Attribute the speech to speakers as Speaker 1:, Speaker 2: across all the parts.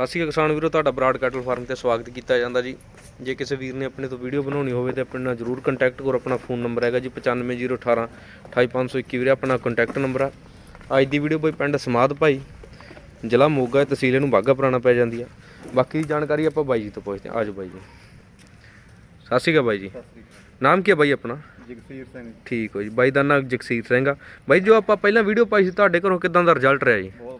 Speaker 1: ਸਤਿ ਸ਼੍ਰੀ ਅਕਾਲ ਕਿਸਾਨ ਵੀਰੋ ਤੁਹਾਡਾ ਬਰਾਡ ਕੈਟਲ ਫਾਰਮ ਤੇ ਸਵਾਗਤ ਕੀਤਾ ਜਾਂਦਾ ਜੀ। ਜੇ ਕਿਸੇ ਵੀਰ ਨੇ ਆਪਣੇ ਤੋਂ ਵੀਡੀਓ ਬਣਾਉਣੀ ਹੋਵੇ ਤੇ ਆਪਣੇ ਨਾਲ ਜਰੂਰ ਕੰਟੈਕਟ ਕਰੋ। ਆਪਣਾ ਫੋਨ ਨੰਬਰ ਹੈਗਾ ਜੀ 9501 28521 ਵੀਰੇ ਆਪਣਾ ਕੰਟੈਕਟ ਨੰਬਰ ਆ। ਅੱਜ ਦੀ ਵੀਡੀਓ ਬਈ ਪਿੰਡ ਸਮਾਦ ਭਾਈ ਜ਼ਿਲ੍ਹਾ ਮੋਗਾ ਤਹਿਸੀਲ ਇਹਨੂੰ ਬਾਗਾ ਪੁਰਾਣਾ ਪੈ ਜਾਂਦੀ ਆ। ਬਾਕੀ ਦੀ ਜਾਣਕਾਰੀ ਆਪਾਂ ਬਾਈ ਜੀ ਤੋਂ ਪੁੱਛਦੇ ਹਾਂ। ਆਜੋ ਬਾਈ ਜੀ। ਸਤਿ ਸ਼੍ਰੀ ਅਕਾਲ ਬਾਈ ਜੀ। ਨਾਮ ਕੀ ਹੈ ਬਾਈ ਆਪਣਾ?
Speaker 2: ਜਗਸੀਰ ਸਿੰਘ।
Speaker 1: ਠੀਕ ਹੋ ਜੀ। ਬਾਈ ਦਾ ਨਾਮ ਜਗਸੀਰ ਸਿੰਘ ਆ। ਬਾਈ ਜੋ ਆਪਾਂ ਪਹਿਲਾਂ ਵੀਡੀਓ ਪਾਈ ਸੀ ਤੁਹਾਡੇ ਘਰੋਂ ਕਿਦਾਂ ਦਾ ਰਿਜ਼ਲਟ ਰਿਹਾ ਜੀ?
Speaker 2: ਬਹੁਤ ਨੇ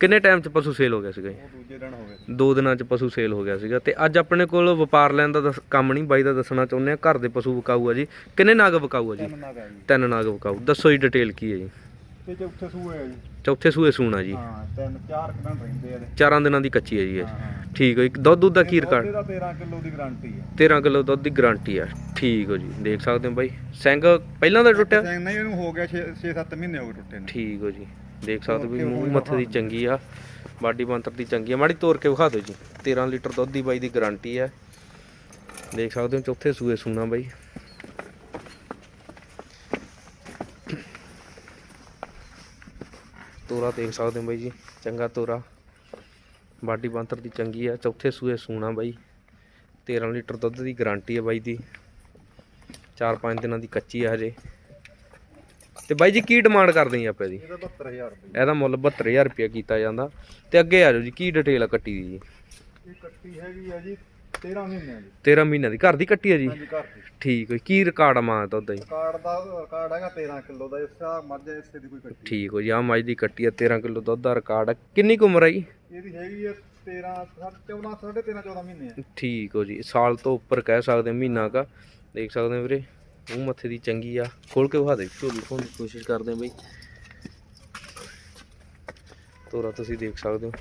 Speaker 1: ਕਿੰਨੇ ਟਾਈਮ 'ਚ ਪਸ਼ੂ ਸੇਲ ਹੋ ਗਿਆ ਸੀਗਾ ਜੀ?
Speaker 2: ਉਹ ਦੂਜੇ ਦਿਨ ਹੋ ਗਏ
Speaker 1: ਦੋ ਦਿਨਾਂ 'ਚ ਪਸ਼ੂ ਸੇਲ ਹੋ ਗਿਆ ਸੀਗਾ। ਤੇ ਅੱਜ ਆਪਣੇ ਕੋਲ ਵਪਾਰ ਲੈਣ ਦਾ ਦੱਸ- ਕੰਮ ਨਹੀਂ ਬਾਈ ਦਾ ਦੱਸਣਾ ਚਾਹੁੰਦੇ ਆ ਘਰ ਦੇ ਪਸ਼ੂ ਵਿਕਾਊ ਆ ਜੀ। ਕਿੰਨੇ ਨਾਗ ਵਿਕਾਊ ਆ ਜੀ?
Speaker 2: ਤਿੰਨ ਨਾਗ ਆ ਜੀ।
Speaker 1: ਤਿੰਨ ਨਾਗ ਵਿਕਾਊ। ਦੱਸੋ ਜੀ ਡਿਟੇਲ ਕੀ ਹੈ ਜੀ?
Speaker 2: ਤੇ ਚੌਥੇ ਸੂਏ ਆ ਜੀ।
Speaker 1: ਚੌਥੇ ਸੂਏ ਸੂਣਾ ਜੀ।
Speaker 2: ਹਾਂ ਤਿੰਨ ਚਾਰ ਦਿਨ ਰਹਿੰਦੇ ਆ ਇਹਦੇ।
Speaker 1: ਚਾਰਾਂ ਦਿਨਾਂ ਦੀ ਕੱਚੀ ਹੈ ਜੀ ਇਹ।
Speaker 2: ਹਾਂ ਹਾਂ।
Speaker 1: ਠੀਕ ਹੈ ਜੀ। ਦੁੱਧ ਦੁੱਧ ਦਾ ਕੀ ਰਿਕਾਰਡ?
Speaker 2: ਇਹਦਾ 13 ਕਿਲੋ ਦੀ ਗਾਰੰਟੀ ਆ।
Speaker 1: 13 ਕਿਲੋ ਦੁੱਧ ਦੀ ਗਾਰੰਟੀ ਆ। ਠੀਕ ਹੋ ਜੀ। ਦੇਖ ਸਕਦੇ ਹੋ ਬਾਈ। ਸਿੰਘ ਪਹਿਲਾਂ ਦਾ ਟੁੱਟਿਆ?
Speaker 2: ਨਹੀਂ ਇਹਨੂੰ ਹੋ ਗਿਆ 6-7 ਮਹੀਨੇ ਹੋ ਗਏ ਟੁੱਟੇ ਨੂੰ।
Speaker 1: ਠੀਕ ਹੋ ਜੀ। ਦੇਖ ਸਕਦੇ ਹੋ ਵੀ ਮੂੰਹ ਮੱਥੇ ਦੀ ਚੰਗੀ ਆ ਬਾਡੀ ਬੰਤਰ ਦੀ ਚੰਗੀ ਆ। ਮਾੜੀ ਤੋੜ ਕੇ ਵਿਖਾ ਦਿਓ ਜੀ। 13 ਲੀਟਰ ਦੁੱਧ ਦੀ ਬਾਈ ਦੀ ਗਾਰੰਟੀ ਆ। ਦੇਖ ਸਕਦੇ ਹੋ ਚੌਥੇ ਸੂਏ ਸੂਣਾ ਬਾਈ। ਤੋਰਾ ਦੇਖ ਸਕਦੇ ਹੋ ਬਾਈ ਜੀ ਚੰਗਾ ਤੋਰਾ। ਬਾਡੀ ਬੰਤਰ ਦੀ ਚੰਗੀ ਆ ਚੌਥੇ ਸੂਏ ਸੂਣਾ ਬਾਈ। 13 ਲੀਟਰ ਦੁੱਧ ਦੀ ਗਾਰੰਟੀ ਆ ਬਾਈ ਦੀ। 4-5 ਦਿਨਾਂ ਦੀ ਕੱਚੀ ਆ ਹਜੇ। ਤੇ ਬਾਈ ਜੀ ਕੀ ਡਿਮਾਂਡ ਕਰਦੇ ਜੀ ਆਪਾਂ ਦੀ
Speaker 2: ਇਹਦਾ 72000 ਰੁਪਏ।
Speaker 1: ਇਹਦਾ ਮੁੱਲ 72000 ਰੁਪਏ ਕੀਤਾ ਜਾਂਦਾ। ਤੇ ਅੱਗੇ ਆ ਜਾਓ ਜੀ ਕੀ ਡਿਟੇਲ ਆ ਕੱਟੀ ਦੀ ਜੀ?
Speaker 2: ਇਹ ਕੱਟੀ ਹੈਗੀ ਆ ਜੀ 13 ਮਹੀਨਿਆਂ ਦੀ।
Speaker 1: 13 ਮਹੀਨਿਆਂ ਦੀ। ਘਰ ਦੀ ਕੱਟੀ ਆ ਜੀ?
Speaker 2: ਹਾਂਜੀ ਘਰ ਦੀ।
Speaker 1: ਠੀਕ ਹੈ ਕੀ ਰਿਕਾਰਡ ਆ ਮਾਂ ਦੁੱਧ ਦਾ ਜੀ?
Speaker 2: ਕਾਰਡ ਦਾ ਕਾਰਡ ਹੈਗਾ 13 ਕਿਲੋ ਦਾ ਇਸ ਆ ਮੱਝ ਇਸੇ ਦੀ ਕੋਈ ਕੱਟੀ
Speaker 1: ਠੀਕ ਹੋ ਜੀ ਆ ਮੱਝ ਦੀ ਕੱਟੀ ਆ 13 ਕਿਲੋ ਦੁੱਧ ਦਾ ਰਿਕਾਰਡ ਆ। ਕਿੰਨੀ ਕੁ ਉਮਰ ਆ ਜੀ?
Speaker 2: ਇਹਦੀ ਹੈਗੀ ਆ 13 14 13 14 ਮਹੀਨੇ ਆ।
Speaker 1: ਠੀਕ ਹੋ ਜੀ ਸਾਲ ਤੋਂ ਉੱਪਰ ਕਹਿ ਸਕਦੇ ਮਹੀਨਾ ਕਾ ਦੇਖ ਸਕਦੇ ਵੀਰੇ। ਉਹ ਮੱਥੇ ਦੀ ਚੰਗੀ ਆ। ਖੋਲ ਕੇ ਵਿਖਾ ਦੇ ਝੋਲੀ ਖੋਲ੍ਹਣ ਦੀ ਕੋਸ਼ਿਸ਼ ਕਰਦੇ ਹਾਂ ਬਈ। ਤੋਰਾ ਤੁਸੀਂ ਦੇਖ ਸਕਦੇ ਹੋ।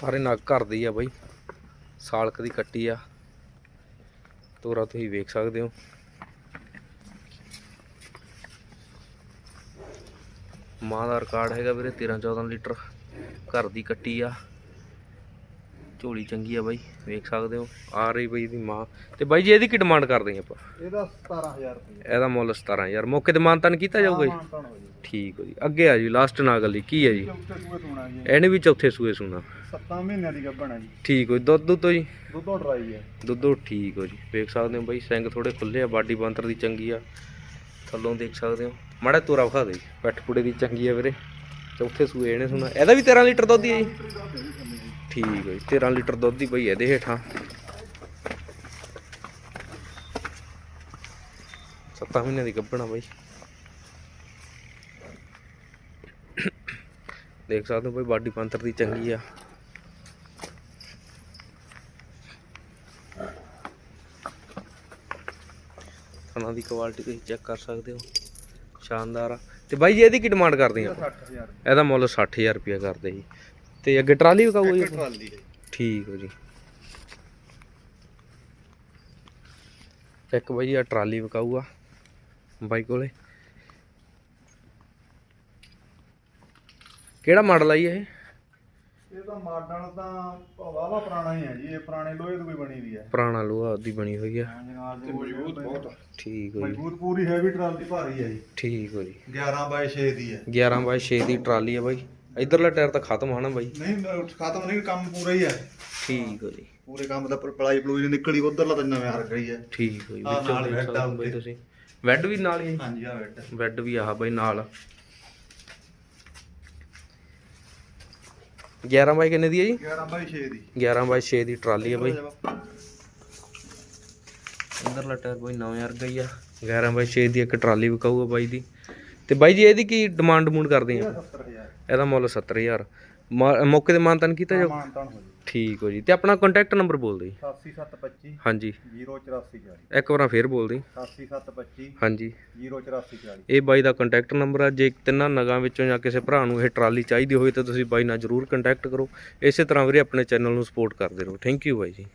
Speaker 1: ਸਾਰੇ ਨਗ ਘਰ ਦੇ ਆ ਬਈ। ਸਾਲਕ ਦੀ ਕੱਟੀ ਆ। ਤੋਰਾ ਤੁਸੀਂ ਵੇਖ ਸਕਦੇ ਹੋ। ਮਾਂ ਦਾ ਰਿਕਾਰਡ ਹੈਗਾ ਵੀਰੇ 13 14 ਲੀਟਰ ਘਰ ਦੀ ਕੱਟੀ ਆ। ਝੋਲੀ ਚੰਗੀ ਆ ਬਾਈ ਵੇਖ ਸਕਦੇ ਹੋ ਆ ਰਹੀ ਬਈ ਦੀ ਮਾਂ। ਤੇ ਬਾਈ ਜੀ ਇਹਦੀ ਕੀ ਡਿਮਾਂਡ ਕਰਦੇ ਆ ਆਪਾਂ?
Speaker 2: ਇਹਦਾ 17000 ਰੁਪਏ।
Speaker 1: ਇਹਦਾ ਮੁੱਲ 17000 ਮੌਕੇ ਤੇ ਮਾਨਤਾਨ ਕੀਤਾ ਜਾਊਗਾ ਜੀ? ਠੀਕ ਹੋ ਜੀ। ਅੱਗੇ ਆ ਜੀ ਲਾਸਟ ਨਾਗ ਲਈ ਕੀ ਹੈ ਜੀ? ਇਹਨੇ ਵੀ ਚੌਥੇ ਸੂਏ ਸੁਣਾ।
Speaker 2: 7 ਮਹੀਨਿਆਂ ਦੀ ਗੱਭਣ ਹੈ ਜੀ।
Speaker 1: ਠੀਕ ਹੋ ਜੀ। ਦੁੱਧ ਦੁੱਧ ਜੀ?
Speaker 2: ਦੁੱਧੋਂ ਡਰਾਈ ਹੈ
Speaker 1: ਦੁੱਧੋ ਠੀਕ ਹੋ ਜੀ। ਵੇਖ ਸਕਦੇ ਹੋ ਬਾਈ ਸਿੰਘ ਥੋੜੇ ਖੁੱਲੇ ਆ ਬਾਡੀ ਬੰਤਰ ਦੀ ਚੰਗੀ ਆ। ਥੱਲੋਂ ਦੇਖ ਸਕਦੇ ਹੋ। ਮਾੜਾ ਤੋਰਾ ਵਿਖਾ ਦੇ ਜੀ। ਪੈਠ ਪੁੜੇ ਦੀ ਚੰਗੀ ਆ ਵੀਰੇ। ਚੌਥੇ ਸੂਏ ਇਹਨੇ ਸੁਣਾ। ਇਹਦਾ ਵੀ 13 ਲੀਟਰ ਦੁੱਧ ਹੀ ਹੈ ਜੀ। ਠੀਕ ਹੈ ਜੀ 13 ਲੀਟਰ ਦੁੱਧ ਦੀ ਬਈ ਇਹਦੇ ਹੇਠਾਂ। ਸੱਤਾਂ ਮਹੀਨਿਆਂ ਦੀ ਗੱਭਣਾ ਬਾਈ। ਦੇਖ ਸਕਦੇ ਹੋ ਬਈ ਬਾਡੀ ਪੰਤਰ ਦੀ ਚੰਗੀ ਆ। ਥਣਾ ਦੀ ਕੁਆਲਿਟੀ ਤੁਸੀਂ ਚੈੱਕ ਕਰ ਸਕਦੇ ਹੋ। ਸ਼ਾਨਦਾਰ ਆ। ਤੇ ਬਾਈ ਜੀ ਇਹਦੀ ਕੀ ਡਿਮਾਂਡ ਕਰਦੇ ਆ? ਆਪਾਂ
Speaker 2: 60000
Speaker 1: ਇਹਦਾ ਮੁੱਲ 60000 ਰੁਪਇਆ ਕਰਦੇ ਜੀ। ਤੇ ਅੱਗੇ ਟਰਾਲੀ ਵਿਕਾਊ ਜੀ
Speaker 2: ਇੱਕ ਟਰਾਲੀ। ਹੈ
Speaker 1: ਠੀਕ ਹੋ ਜੀ। ਇੱਕ ਬਾਈ ਆ ਟਰਾਲੀ ਵਿਕਾਊ ਆ ਬਾਈ ਕੋਲੇ। ਕਿਹੜਾ ਮਾਡਲ ਆ ਜੀ ਇਹ?
Speaker 2: ਇਹਦਾ ਮਾਡਲ ਤਾਂ ਵਾਵਾ ਪੁਰਾਣਾ ਹੀ ਹੈ ਜੀ ਇਹ ਪੁਰਾਣੇ ਲੋਹੇ ਤੋਂ ਕੋਈ ਬਣੀ ਵੀ ਹੈ
Speaker 1: ਪੁਰਾਣਾ ਲੋਹਾ ਦੀ ਬਣੀ ਹੋਈ ਆ।
Speaker 2: ਦੇ ਮਜ਼ਬੂਤ ਬਹੁਤ
Speaker 1: ਠੀਕ ਹੋ ਜੀ।
Speaker 2: ਮਜ਼ਬੂਤ ਪੂਰੀ ਹੈਵੀ ਟਰਾਲੀ ਭਾਰੀ ਹੈ ਜੀ।
Speaker 1: ਠੀਕ ਹੋ ਜੀ।
Speaker 2: 11 ਬਾਈ 6 ਦੀ ਹੈ
Speaker 1: 11 ਬਾਈ 6 ਦੀ ਟਰਾਲੀ ਆ ਬਾਈ। ਇਧਰਲਾ ਟਾਇਰ ਤਾਂ ਖਤਮ ਹੋਣਾ ਬਾਈ।
Speaker 2: ਨਹੀਂ ਅਹ ਖਤਮ ਨਹੀਂ ਕੰਮ ਪੂਰਾ ਹੀ ਹੈ
Speaker 1: ਠੀਕ ਹੋ ਜੀ।
Speaker 2: ਪੂਰੇ ਕੰਮ ਦਾ ਪਲਾਈ ਪਲੂਈ ਨਿਕਲੀ ਉਧਰਲਾ ਤਾਂ ਨਵੇਂ ਹਰ ਗਈ ਹੈ
Speaker 1: ਠੀਕ ਹੋ ਜੀ
Speaker 2: ਆਹ
Speaker 1: ਵਿੱਚੋਂ
Speaker 2: ਨਾਲ
Speaker 1: ਦੇਖ
Speaker 2: ਬੈੱਡ
Speaker 1: ਸਕਦੇ
Speaker 2: ਆ
Speaker 1: ਹੋ ਬਾਈ
Speaker 2: ਉੱਤੇ।
Speaker 1: ਤੁਸੀਂ। ਬੈੱਡ ਵੀ ਨਾਲ ਹੀ
Speaker 2: ਹਾਂਜੀ ਆ। ਬੈਠ?
Speaker 1: ਬੈੱਡ ਵੀ ਆਹ ਬਾਈ ਨਾਲ 11 ਬਾਈ ਕਿੰਨੇ ਦੀ ਹੈ ਜੀ?
Speaker 2: 11 ਬਾਈ 6 ਦੀ।
Speaker 1: 11 ਬਾਈ 6 ਦੀ ਟਰਾਲੀ ਹੈ ਬਾਈ। ਅੰਦਰਲਾ ਟਾਇਰ ਬਾਈ ਨਵੇਂ ਵਰਗਾ ਹੀ ਆ। 11 ਬਾਈ 6 ਦੀ ਇੱਕ ਟਰਾਲੀ ਵਿਕਾਊਗਾ ਬਾਈ ਦੀ। ਤੇ ਬਾਈ ਜੀ ਇਹਦੀ ਕੀ ਡਿਮਾਂਡ ਡਮੂੰਡ ਕਰਦੇ ਆ?
Speaker 2: 70000
Speaker 1: ਇਹਦਾ ਮੁੱਲ 70000 ਮਾ- ਮੌਕੇ ਤੇ ਮਾਨਤਨ ਕੀਤਾ ਜਾਊ?
Speaker 2: ਮਾਨਤਾਨ ਹੋ ਜੀ
Speaker 1: ਠੀਕ ਹੋ ਜੀ। ਤੇ ਆਪਣਾ ਕੰਟੈਕਟ ਨੰਬਰ ਬੋਲ ਦਿਓ ਜੀ।
Speaker 2: 87725
Speaker 1: ਹਾਂਜੀ।
Speaker 2: 08440
Speaker 1: ਇੱਕ ਵਾਰ ਫੇਰ ਬੋਲ ਦਿਓ
Speaker 2: 87725
Speaker 1: ਹਾਂਜੀ।
Speaker 2: 08440
Speaker 1: ਇਹ ਬਾਈ ਦਾ ਕੰਟੈਕਟ ਨੰਬਰ ਆ। ਜੇ ਤਿੰਨਾਂ ਨਗਾਂ ਵਿੱਚੋਂ ਜਾਂ ਕਿਸੇ ਭਰਾ ਨੂੰ ਇਹ ਟਰਾਲੀ ਚਾਹੀਦੀ ਹੋਵੇ ਤਾਂ ਤੁਸੀਂ ਬਾਈ ਨਾਲ ਜਰੂਰ ਕੰਟੈਕਟ ਕਰੋ। ਇਸੇ ਤਰ੍ਹਾਂ ਵੀਰੇ ਆਪਣੇ ਚੈਨਲ ਨੂੰ ਸਪੋਰਟ ਕਰਦੇ ਰਹੋ। ਥੈਂਕ ਯੂ ਬਾਈ ਜੀ।